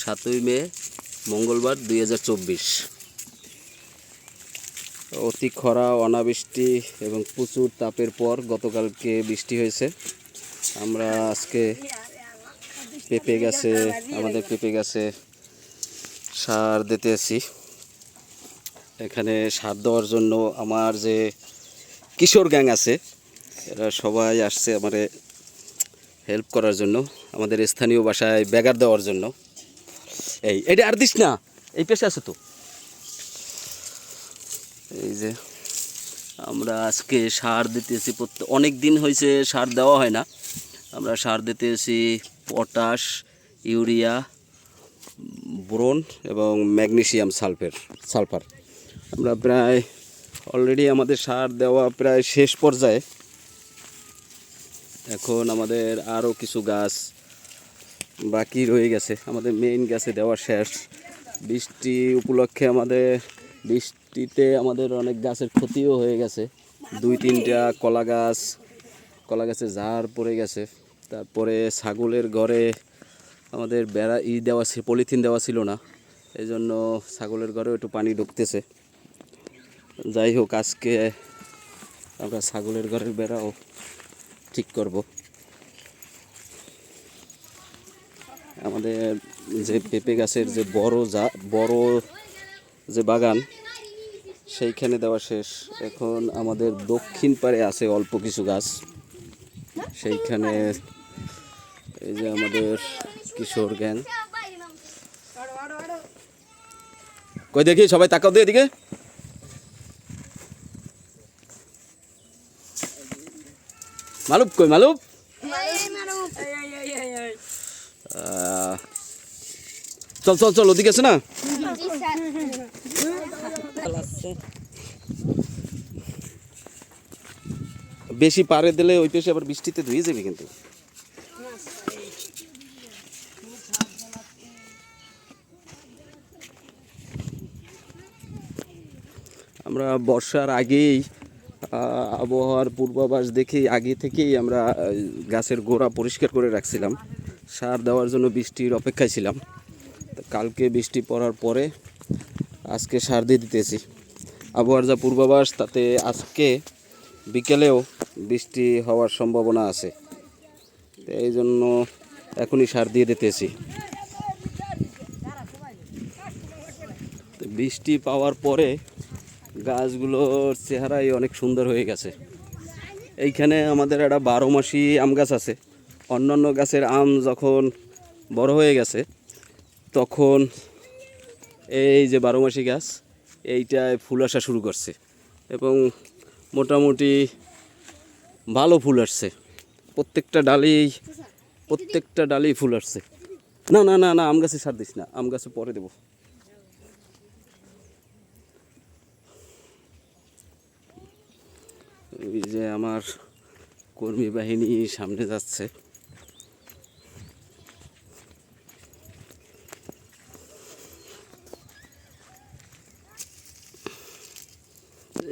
সাতই মে, মঙ্গলবার দুই হাজার চব্বিশ। অতি খরা, অনাবৃষ্টি এবং প্রচুর তাপের পর গতকালকে বৃষ্টি হয়েছে। আমরা আজকে পেঁপে গাছে, আমাদের পেঁপে গাছে সার দিতে এসেছি। এখানে সার দেওয়ার জন্য আমার যে কিশোর গ্যাং আছে, এরা সবাই আসছে আমারে হেল্প করার জন্য, আমাদের স্থানীয় বাসায় ব্যাগার দেওয়ার জন্য। এই, এটা আর দিস না। এই পেশে আছো তো। এই যে, আমরা আজকে সার দিতেছি অনেক দিন হয়েছে সার দেওয়া হয় না। আমরা সার দিতেছি পটাশ, ইউরিয়া, ব্রোন এবং ম্যাগনেশিয়াম সালফের, সালফার। আমরা প্রায় অলরেডি আমাদের সার দেওয়া প্রায় শেষ পর্যায়ে। এখন আমাদের আরও কিছু গাছ বাকি রয়ে গেছে। আমাদের মেইন গাছে দেওয়া শেষ। বৃষ্টি উপলক্ষে আমাদের, বৃষ্টিতে আমাদের অনেক গাছের ক্ষতিও হয়ে গেছে। দুই তিনটা কলা গাছ, কলা গাছে ঝাড় পড়ে গেছে। তারপরে ছাগলের ঘরে আমাদের বেড়া ই দেওয়া ছিল, পলিথিন দেওয়া ছিল না। এই জন্য ছাগলের ঘরেও একটু পানি ঢুকতেছে। যাই হোক, আজকে আমরা ছাগলের ঘরের বেড়াও ঠিক করব। আমাদের যে পেঁপে গাছের যে বড় যা বড় যে বাগান, সেইখানে দেওয়া শেষ। এখন আমাদের দক্ষিণ পারে আছে অল্প কিছু গাছ। সেইখানে এই যে আমাদের কিশোর জ্ঞান কই দেখি সবাই তাকাও দিয়ে এদিকে। মালুপ কই, মালুপ? চল চল চল, ওদিকে আছে না? বেশি পারে দিলে ওই পেশে আবার বৃষ্টিতে ধুয়ে যাবে কিন্তু। আমরা বর্ষার আগেই আবহাওয়ার পূর্বাভাস দেখেই আগে থেকেই আমরা গাছের গোড়া পরিষ্কার করে রাখছিলাম। সার দেওয়ার জন্য বৃষ্টির অপেক্ষায় ছিলাম। কালকে বৃষ্টি পড়ার পরে আজকে সার দিয়ে দিতেছি। আবহাওয়ার যা পূর্বাভাস, তাতে আজকে বিকেলেও বৃষ্টি হওয়ার সম্ভাবনা আছে। এই জন্য এখনই সার দিয়ে দিতেছি। বৃষ্টি পাওয়ার পরে গাছগুলোর চেহারাই অনেক সুন্দর হয়ে গেছে। এইখানে আমাদের একটা বারো মাসি আম গাছ আছে। অন্যান্য গাছের আম যখন বড় হয়ে গেছে, তখন এই যে বারো মাসি গাছ, এইটায় ফুল আসা শুরু করছে এবং মোটামুটি ভালো ফুল আসছে। প্রত্যেকটা ডালেই প্রত্যেকটা ডালেই ফুল আসছে। না না না না, আম গাছে ছাড় দিস না, আম গাছে পরে দেবো। এই যে আমার কর্মী বাহিনী সামনে যাচ্ছে।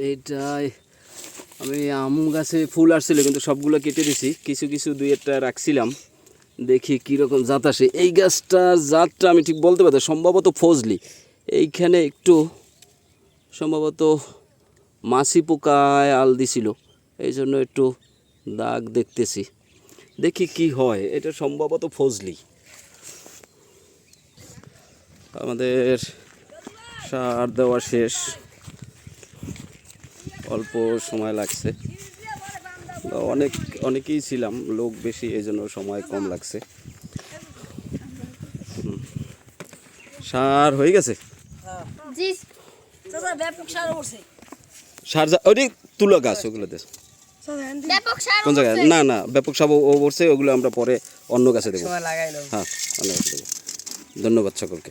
এইটাই আমি আম গাছে ফুল আসছিল, কিন্তু সবগুলো কেটে দিছি। কিছু কিছু দুই একটা রাখছিলাম। দেখি কীরকম জাত আসে। এই গাছটা, জাতটা আমি ঠিক বলতে পারতাম সম্ভবত ফজলি। এইখানে একটু সম্ভবত মাছি পোকায় আল দিছিল। এই জন্য একটু দাগ দেখতেছি। দেখি কি হয় এটা সম্ভবত ফজলি। আমাদের সার দেওয়া শেষ। অল্প সময় লাগছে। অনেক অনেকেই ছিলাম লোক বেশি এই জন্য সময় কম লাগছে। সার হয়ে গেছে? সার যা ওই তুলো গাছ ওগুলো দেশ কোন জায়গায়? না না ব্যাপক সাপ ও পড়ছে ওগুলো আমরা পরে অন্য গাছে দেবো। হ্যাঁ অন্য গাছে দেবো। ধন্যবাদ সকলকে।